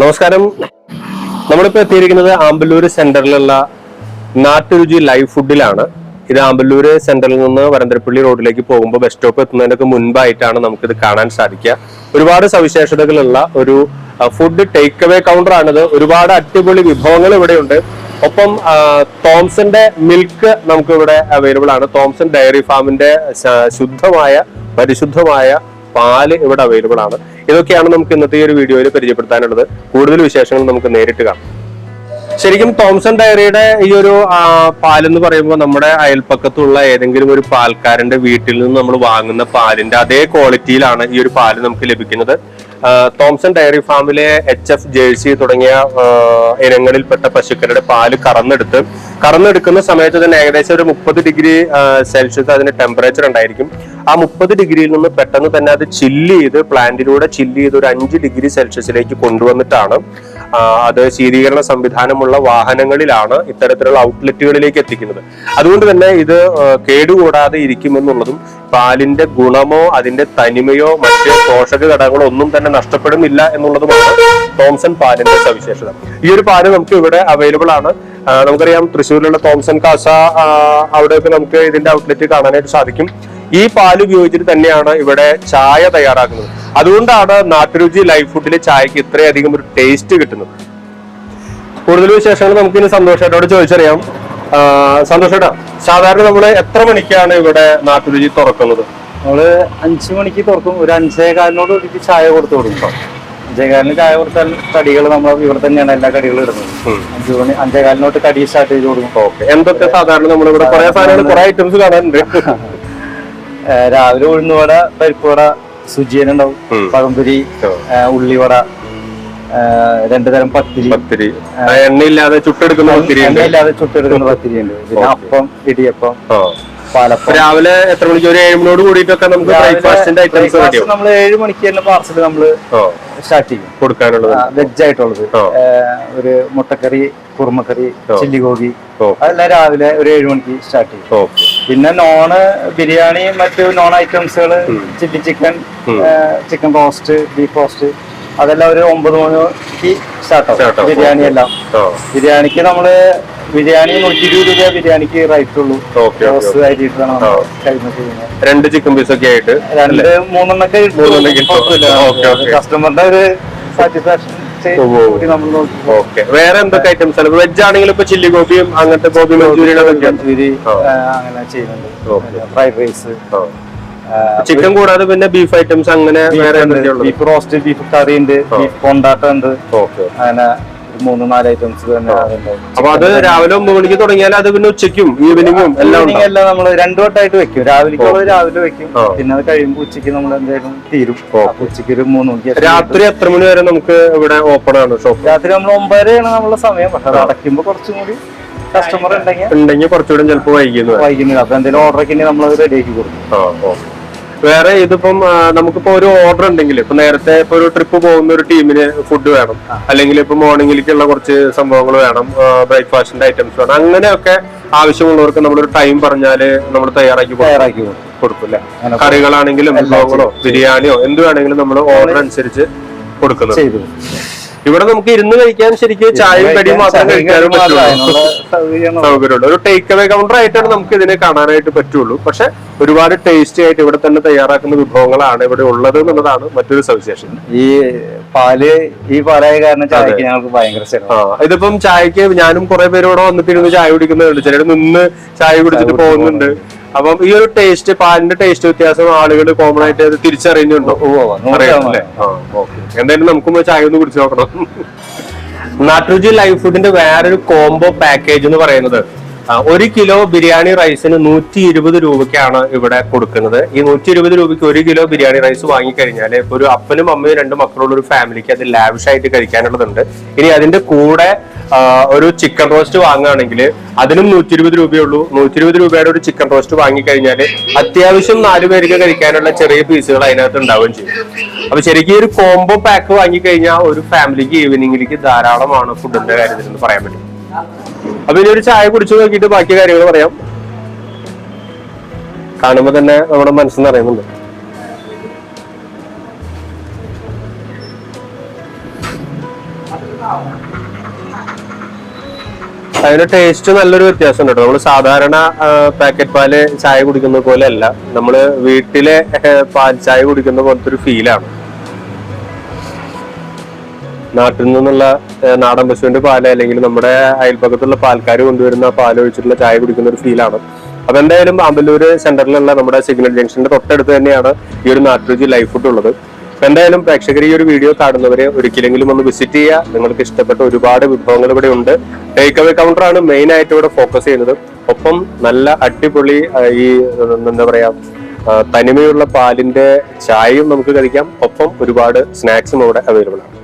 നമസ്കാരം. നമ്മളിപ്പോ എത്തിയിരിക്കുന്നത് ആമ്പല്ലൂർ സെന്ററിലുള്ള നാട്ടുരുചി ലൈവ് ഫുഡിലാണ്. ഇത് ആമ്പല്ലൂര് സെന്ററിൽ നിന്ന് വരന്തരപ്പള്ളി റോഡിലേക്ക് പോകുമ്പോൾ ബസ് സ്റ്റോപ്പ് എത്തുന്നതിനൊക്കെ മുൻപായിട്ടാണ് നമുക്കിത് കാണാൻ സാധിക്കുക. ഒരുപാട് സവിശേഷതകളുള്ള ഒരു ഫുഡ് ടേക്ക് അവേ കൗണ്ടർ ആണിത്. ഒരുപാട് അടിപൊളി വിഭവങ്ങൾ ഇവിടെയുണ്ട്. ഒപ്പം തോംസന്റെ മിൽക്ക് നമുക്ക് ഇവിടെ അവൈലബിൾ ആണ്. തോംസൺ ഡയറി ഫാമിന്റെ ശുദ്ധമായ പരിശുദ്ധമായ പാൽ ഇവിടെ അവൈലബിൾ ആണ്. ഇതൊക്കെയാണ് നമുക്ക് ഇന്നത്തെ ഈ ഒരു വീഡിയോയിൽ പരിചയപ്പെടുത്താനുള്ളത്. കൂടുതൽ വിശേഷങ്ങൾ നമുക്ക് നേരിട്ട് കാണാം. ശരിക്കും തോംസൺ ഡയറിയുടെ ഈ ഒരു പാലെന്ന് പറയുമ്പോൾ നമ്മുടെ അയൽപ്പക്കത്തുള്ള ഏതെങ്കിലും ഒരു പാൽക്കാരന്റെ വീട്ടിൽ നിന്ന് നമ്മൾ വാങ്ങുന്ന പാലിന്റെ അതേ ക്വാളിറ്റിയിലാണ് ഈ ഒരു പാൽ നമുക്ക് ലഭിക്കുന്നത്. തോംസൺ ഡയറി ഫാമിലെ എച്ച് എഫ് ജേഴ്സി തുടങ്ങിയ ഇനങ്ങളിൽപ്പെട്ട പശുക്കളുടെ പാൽ കറന്നെടുത്ത് കറന്നെടുക്കുന്ന സമയത്ത് തന്നെ ഏകദേശം ഒരു മുപ്പത് ഡിഗ്രി സെൽഷ്യസ് അതിന് ടെമ്പറേച്ചർ ഉണ്ടായിരിക്കും. ആ മുപ്പത് ഡിഗ്രിയിൽ നിന്ന് പെട്ടെന്ന് തന്നെ അത് ചില്ല് ചെയ്ത് പ്ലാന്റിലൂടെ ചില്ല് ചെയ്ത് ഒരു അഞ്ച് ഡിഗ്രി സെൽഷ്യസിലേക്ക് കൊണ്ടുവന്നിട്ടാണ് അത് ശീതീകരണ സംവിധാനമുള്ള വാഹനങ്ങളിലാണ് ഇത്തരത്തിലുള്ള ഔട്ട്ലെറ്റുകളിലേക്ക് എത്തിക്കുന്നത്. അതുകൊണ്ട് തന്നെ ഇത് കേടുകൂടാതെ ഇരിക്കുമെന്നുള്ളതും പാലിന്റെ ഗുണമോ അതിന്റെ തനിമയോ മറ്റ് പോഷക ഘടകങ്ങളോ ഒന്നും തന്നെ നഷ്ടപ്പെടുന്നില്ല എന്നുള്ളതുമാണ് തോംസൺ പാലിന്റെ സവിശേഷത. ഈ ഒരു പാൽ നമുക്ക് ഇവിടെ അവൈലബിൾ ആണ്. നമുക്കറിയാം തൃശ്ശൂരിലുള്ള തോംസൺ കാസ അവിടെയൊക്കെ നമുക്ക് ഇതിന്റെ ഔട്ട്ലെറ്റ് കാണാനായിട്ട് സാധിക്കും. ഈ പാൽ ഉപയോഗിച്ചിട്ട് തന്നെയാണ് ഇവിടെ ചായ തയ്യാറാക്കുന്നത്. അതുകൊണ്ടാണ് നാട്ടുരുചി ലൈഫ് ഫുഡിലെ ചായക്ക് ഇത്രയധികം ഒരു ടേസ്റ്റ് കിട്ടുന്നത്. കൂടുതൽ വിശേഷങ്ങൾ നമുക്ക് ഇനി സന്തോഷേട്ടോട് ചോദിച്ചറിയാം സന്തോഷേട്ടാ സാധാരണ നമ്മൾ എത്ര മണിക്കാണ് ഇവിടെ നാട്ടുരുചി തുറക്കുന്നത്? നമ്മൾ അഞ്ചു മണിക്ക് തുറക്കും. ഒരു അഞ്ചേ കാലിനോട് ഒരിക്കൽ ചായ കൊടുത്തു കൊടുക്കും അഞ്ചേ കാലിന് ചായ കൊടുത്താൽ കടികൾ നമ്മൾ ഇവിടെ തന്നെയാണ് എല്ലാ കടികളും ഇടുന്നത്. അഞ്ചു മണി അഞ്ചേ കാലിനോട്ട് കടി സ്റ്റാർട്ട് ചെയ്ത് കൊടുക്കും. ഓക്കെ. എന്തൊക്കെ സാധാരണ നമ്മളിവിടെ കുറെ സാധനങ്ങൾ കുറെ ഐറ്റംസ് കാണാനുണ്ട് രാവിലെ ഉഴുന്നുവട പരിപ്പുവട ഉം. പഴംപൊരി ഉള്ളിവട രണ്ടുതരം രണ്ടു തരം പത്തിരി. പത്തിരി. എണ്ണയില്ലാതെ ചുട്ടെടുക്കുന്ന പത്തിരി ഉണ്ട് എണ്ണയില്ലാതെ ചുട്ടെടുക്കുന്ന പത്തിരി ഉണ്ട് പിന്നെ അപ്പം ഇടിയപ്പം. രാവിലെ എത്ര മണിക്ക്? ഒരു ഏഴ് മണിയോട് കൂടിയിട്ടൊക്കെ നമുക്ക് ബ്രേക്ക്ഫാസ്റ്റിന്റെ ഐറ്റംസ് നമ്മൾ ഏഴ് മണിക്ക് തന്നെ പാർസൽ നമ്മൾ സ്റ്റാർട്ട് ചെയ്യും. കൊടുക്കാനുള്ളത്. വെജ് ആയിട്ടുള്ളത്. ഒരു മുട്ടക്കറി കുറുമക്കറി ചില്ലി ഗോപി അതെല്ലാം രാവിലെ ഒരു ഏഴ് മണിക്ക് സ്റ്റാർട്ട് ചെയ്യും. പിന്നെ നോണ് ബിരിയാണി മറ്റു non ഐറ്റംസുകൾ chilli chicken chicken roast beef roast അതെല്ലാം ഒരു ഒമ്പത് മണിക്ക് സ്റ്റാർട്ട് Start ആവും. ആവും. ബിരിയാണി എല്ലാം. ബിരിയാണിക്ക് നമ്മൾ ബിരിയാണി നൂറ്റി ഇരുപത് രൂപ ബിരിയാണിക്ക് റൈസ് ഉള്ളൂ. റോസ് അരിയിട്ടാണ് രണ്ട് ചിക്കൻ പീസ് ഒക്കെ ആയിട്ട് രണ്ട് മൂന്നെണ്ണൊക്കെ. കസ്റ്റമറിന്റെ ഒരു സാറ്റിസ്ഫാക്ഷൻ ഓക്കെ വേറെ എന്തൊക്കെ ഐറ്റംസ് ആണ്? വെജ് ആണെങ്കിൽ ഇപ്പൊ ചില്ലി ഗോപിയും അങ്ങനത്തെ ഗോപി മഞ്ചൂരിയൻ മഞ്ചൂരി. അങ്ങനെ ചെയ്യുന്നുണ്ട്. ഫ്രൈഡ് റൈസ് ചിക്കൻ കൂടാതെ പിന്നെ ബീഫ് ഐറ്റംസ് അങ്ങനെ വേറെ ബീഫ് റോസ്റ്റ് ബീഫ് കറി ഉണ്ട് ബീഫ് കൊണ്ടാട്ടം ഉണ്ട്. അങ്ങനെ മൂന്ന് നാല് ഐറ്റംസ് തന്നെ അപ്പൊ അത് രാവിലെ ഒമ്പത് മണിക്ക് തുടങ്ങിയാൽ അത് പിന്നെ ഉച്ചയ്ക്കും ഈവനിങ്ങും എല്ലാം എല്ലാം നമ്മൾ രണ്ടു വട്ടമായിട്ട് വെക്കും. രാവിലെ രാവിലെ വെക്കും. പിന്നെ അത് കഴിയുമ്പോൾ ഉച്ചയ്ക്ക് നമ്മൾ എന്തായാലും തീരും. ഉച്ചയ്ക്ക് ഒരു മൂന്ന് മണിക്ക് രാത്രി എത്ര മണി വരെ നമുക്ക് ഇവിടെ ഓപ്പൺ ആണ് ഷോപ്പ് രാത്രി നമ്മൾ ഒമ്പതരയാണ് നമ്മളെ സമയം. പക്ഷെ അത് അടയ്ക്കുമ്പോൾ കുറച്ചും കൂടി കസ്റ്റമർ ഉണ്ടെങ്കിൽ ഉണ്ടെങ്കിൽ കുറച്ചുകൂടെ ചിലപ്പോൾ വൈകുന്നു വൈകുന്നില്ല അപ്പൊ എന്തെങ്കിലും ഓർഡർ ഒക്കെ നമ്മൾ റെഡി ആക്കി കൊടുക്കും. വേറെ ഇതിപ്പം നമുക്കിപ്പോ ഒരു ഓർഡർ ഉണ്ടെങ്കിൽ ഇപ്പൊ നേരത്തെ ഇപ്പൊ ഒരു ട്രിപ്പ് പോകുന്ന ഒരു ടീമിന് ഫുഡ് വേണം. അല്ലെങ്കിൽ ഇപ്പൊ മോർണിംഗിലേക്കുള്ള കുറച്ച് സംഭവങ്ങൾ വേണം. ബ്രേക്ക്ഫാസ്റ്റിന്റെ ഐറ്റംസ് വേണം. അങ്ങനെയൊക്കെ ആവശ്യമുള്ളവർക്ക് നമ്മളൊരു ടൈം പറഞ്ഞാൽ നമ്മൾ തയ്യാറാക്കി. തയ്യാറാക്കി കൊടുക്കും. കൊടുക്കില്ല കറികളാണെങ്കിലും വിഭവങ്ങളോ ബിരിയാണിയോ എന്ത് വേണമെങ്കിലും നമ്മൾ ഓർഡർ അനുസരിച്ച് കൊടുക്കുന്നത്. ഇവിടെ നമുക്ക് ഇരുന്ന് കഴിക്കാൻ ശരിക്കും ചായയും കടിയും മാത്രം കഴിക്കാനും പറ്റുള്ളൂ. സൗകര്യമുണ്ട് ഒരു ടേക്ക് അവേ കൗണ്ടർ ആയിട്ടാണ് നമുക്ക് ഇതിനെ കാണാനായിട്ട് പറ്റുള്ളൂ. പക്ഷെ ഒരുപാട് ടേസ്റ്റി ആയിട്ട് ഇവിടെ തന്നെ തയ്യാറാക്കുന്ന വിഭവങ്ങളാണ് ഇവിടെ ഉള്ളത് എന്നുള്ളതാണ് മറ്റൊരു സവിശേഷത. ഈ പാൽ ഈ പാലായ കാരണം ചായക്ക് ഞങ്ങൾക്ക് ഭയങ്കര ഇതിപ്പം ചായക്ക് ഞാനും കുറെ പേരോടെ വന്നിട്ടിരുന്ന് വന്നിട്ട് ചായ കുടിക്കുന്നുണ്ട്. ചിലർ നിന്ന് ചായ കുടിച്ചിട്ട് പോകുന്നുണ്ട്. അപ്പം ഈ ഒരു ടേസ്റ്റ് പാലിന്റെ ടേസ്റ്റ് വ്യത്യാസം ആളുകൾ കോമൺ ആയിട്ട് അത് തിരിച്ചറിയുന്നുണ്ടോ? അറിയാമല്ലേ? എന്തായാലും നമുക്കും പോയി ചായ ഒന്ന് കുടിച്ചു നോക്കണം. നാട്ടുരുചി ലൈഫ് ഫുഡിന്റെ വേറൊരു കോംബോ പാക്കേജ് എന്ന് പറയുന്നത് ഒരു കിലോ ബിരിയാണി റൈസിന് നൂറ്റി ഇരുപത് രൂപയ്ക്കാണ് ഇവിടെ കൊടുക്കുന്നത്. ഈ നൂറ്റി ഇരുപത് രൂപയ്ക്ക് ഒരു കിലോ ബിരിയാണി റൈസ് വാങ്ങിക്കഴിഞ്ഞാൽ ഒരു അപ്പനും അമ്മയും രണ്ട് മക്കളുള്ള ഒരു ഫാമിലിക്ക് അത് ലാവിഷ് ആയിട്ട് കഴിക്കാനുള്ളതുണ്ട്. ഇനി അതിന്റെ കൂടെ ഒരു ചിക്കൻ റോസ്റ്റ് വാങ്ങുകയാണെങ്കിൽ അതിനും നൂറ്റി ഇരുപത് രൂപയുള്ളൂ. നൂറ്റി ഇരുപത് രൂപയുടെ ഒരു ചിക്കൻ റോസ്റ്റ് വാങ്ങിക്കഴിഞ്ഞാൽ അത്യാവശ്യം നാല് പേർക്ക് കഴിക്കാനുള്ള ചെറിയ പീസുകൾ അതിനകത്ത് ഉണ്ടാവുകയും ചെയ്യും. അപ്പൊ ശരിക്കും ഒരു കോംബോ പാക്ക് വാങ്ങിക്കഴിഞ്ഞാൽ ഒരു ഫാമിലിക്ക് ഈവനിങ്ങിലേക്ക് ധാരാളമാണ് ഫുഡിന്റെ കാര്യത്തിൽ എന്ന് പറയാൻ പറ്റും. അപ്പൊ ഇനി ഒരു ചായ കുടിച്ചു നോക്കിയിട്ട് ബാക്കി കാര്യങ്ങൾ പറയാം. കാണുമ്പോ തന്നെ നമ്മുടെ മനസ്സിൽ അറിയുന്നുണ്ട് അതിന്റെ ടേസ്റ്റ് നല്ലൊരു വ്യത്യാസം ഉണ്ട് നമ്മൾ സാധാരണ പാക്കറ്റ് പാൽ ചായ കുടിക്കുന്ന പോലെ അല്ല നമ്മൾ വീട്ടിലെ പാൽ ചായ കുടിക്കുന്ന പോലത്തെ ഒരു ഫീലാണ് നാട്ടിൽ നിന്നുള്ള നാടൻ പശുവിന്റെ പാൽ അല്ലെങ്കിൽ നമ്മുടെ അയൽപക്കത്തുള്ള പാൽക്കാർ കൊണ്ടുവരുന്ന പാൽ ഒഴിച്ചിട്ടുള്ള ചായ കുടിക്കുന്ന ഒരു ഫീലാണ് അപ്പൊ എന്തായാലും അമ്പലൂര് സെന്ററിലുള്ള നമ്മുടെ സിഗ്നൽ ജംഗ്ഷന്റെ തൊട്ടടുത്ത് തന്നെയാണ് ഈ ഒരു നാട്ടുരുചി ലൈഫ് ഫുഡ് ഉള്ളത് എന്തായാലും പ്രേക്ഷകർ ഈ ഒരു വീഡിയോ കാണുന്നവരെ ഒരിക്കലെങ്കിലും ഒന്ന് വിസിറ്റ് ചെയ്യുക. നിങ്ങൾക്ക് ഇഷ്ടപ്പെട്ട ഒരുപാട് വിഭവങ്ങൾ ഇവിടെ ഉണ്ട്. ടേക്ക് അവേ കൗണ്ടർ ആണ് മെയിൻ ആയിട്ട് ഇവിടെ ഫോക്കസ് ചെയ്യുന്നത്. ഒപ്പം നല്ല അടിപൊളി ഈ എന്താ പറയാ തനിമയുള്ള പാലിന്റെ ചായയും നമുക്ക് കഴിക്കാം. ഒപ്പം ഒരുപാട് സ്നാക്സും ഇവിടെ അവൈലബിൾ ആണ്.